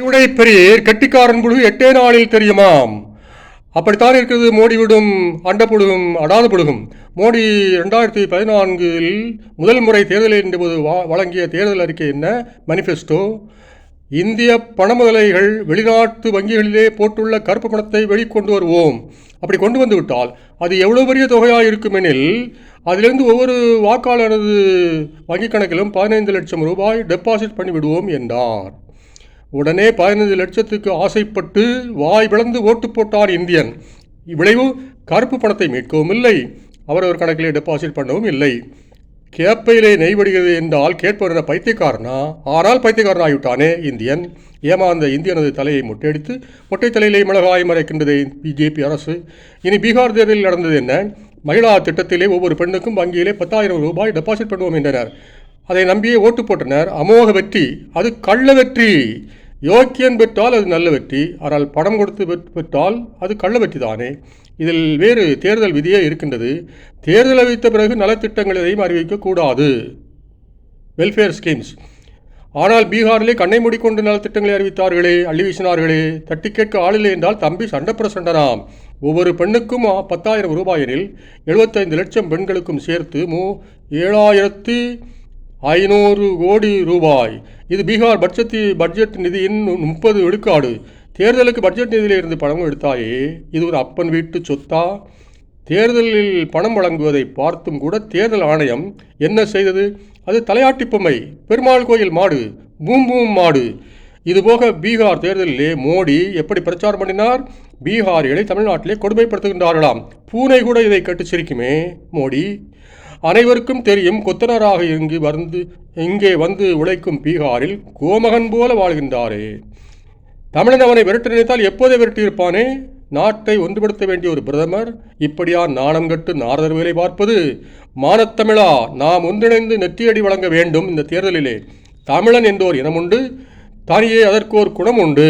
உடை பெரியர் கெட்டிக்காரன் புழு எட்டே நாளில் தெரியுமாம். அப்படித்தான் இருக்கிறது மோடி விடும் அண்ட அடாத புழுகும் மோடி ரெண்டாயிரத்தி பதினான்கில் முதல் முறை தேர்தல் என்பது வா- வழங்கிய தேர்தல் அறிக்கை என்ன? மனிஃபெஸ்டோ இந்திய பணமுதலைகள் வெளிநாட்டு வங்கிகளிலே போட்டுள்ள கருப்பு பணத்தை வெளிக்கொண்டு வருவோம். அப்படி கொண்டு வந்து விட்டால் அது எவ்வளவு பெரிய தொகையாக இருக்குமெனில் அதிலிருந்து ஒவ்வொரு வாக்காளரது வங்கிக் கணக்கிலும் பதினைந்து லட்சம் ரூபாய் டெபாசிட் பண்ணிவிடுவோம் என்றார். உடனே பதினைந்து லட்சத்துக்கு ஆசைப்பட்டு வாய் பிளந்து ஓட்டு போட்டார் இந்தியன். இவ்விளைவு கருப்பு பணத்தை மீட்கவும் இல்லை. அவரவர் கணக்கிலே டெபாசிட் பண்ணவும் இல்லை. கேப்பையிலே நெய் வடிகிறது என்றால் கேட்பவர் பைத்தியக்காரனா? ஆனால் பைத்தியக்காரன் ஆகிவிட்டானே இந்தியன். ஏமாந்த இந்தியனது தலையை மொட்டையடித்து மொட்டை தலையிலே மிளகாய் மறைக்கின்றது பிஜேபி அரசு. இனி பீகார் தேர்தலில் நடந்தது என்ன? மகிழா திட்டத்திலே ஒவ்வொரு பெண்ணுக்கும் வங்கியிலே பத்தாயிரம் ரூபாய் டெபாசிட் பண்ணுவோம் என்றனர். அதை நம்பியே ஓட்டு போட்டனர். அமோக வெற்றி அது கள்ள வெற்றி. யோக்கியன் பெற்றால் அது நல்ல வெற்றி ஆனால் பணம் கொடுத்து பெற்றால் அது கள்ள வெற்றி தானே? இதில் வேறு தேர்தல் விதியே இருக்கின்றது. தேர்தல் அறிவித்த பிறகு நலத்திட்டங்கள் எதையும் அறிவிக்கக்கூடாது வெல்ஃபேர் ஸ்கீம்ஸ் ஆனால் பீகாரிலே கண்ணை மூடிக்கொண்டு நலத்திட்டங்களை அறிவித்தார்களே அள்ளி வீசினார்களே. தட்டி கேட்க ஆளில்லை என்றால் தம்பி சண்டை பிரசண்டனாம் ஒவ்வொரு பெண்ணுக்கும் பத்தாயிரம் ரூபாயெனில் எழுபத்தைந்து லட்சம் பெண்களுக்கும் சேர்த்து மூ ஏழாயிரத்தி ஐநூறு கோடி ரூபாய். இது பீகார் பட்ஜெட் பட்ஜெட் நிதியின் முப்பது விழுக்காடு. தேர்தலுக்கு பட்ஜெட் நிதியிலிருந்து பணம் எடுத்தாயே? இது ஒரு அப்பன் வீட்டு சொத்தா? தேர்தலில் பணம் வழங்குவதை பார்த்தும் கூட தேர்தல் ஆணையம் என்ன செய்தது? அது தலையாட்டி பொம்மை பெருமாள் கோயில் மாடு பூம் பூம் மாடு. இதுபோக பீகார் தேர்தலிலே மோடி எப்படி பிரச்சாரம் பண்ணினார்? பீகாரிகளை தமிழ்நாட்டிலே கொடுமைப்படுத்துகின்றார்களாம். பூனை கூட இதை கட்டு சிரிக்குமே மோடி? அனைவருக்கும் தெரியும் கொத்தனராக இங்கு வந்து இங்கே வந்து உழைக்கும் பீகாரில் கோமகன் போல வாழ்கின்றாரே. தமிழன் அவனை விரட்ட நினைத்தால் எப்போதே விரட்டியிருப்பானே? நாட்டை ஒன்றுபடுத்த வேண்டிய ஒரு பிரதமர் இப்படியா நாணம் கட்டு நாரதர் வேலை பார்ப்பது? மானத்தமிழா நாம் ஒன்றிணைந்து நெற்றியடி வழங்க வேண்டும் இந்த தேர்தலிலே. தமிழன் என்றோர் இனமுண்டு தனியே அதற்கோர் குணம் உண்டு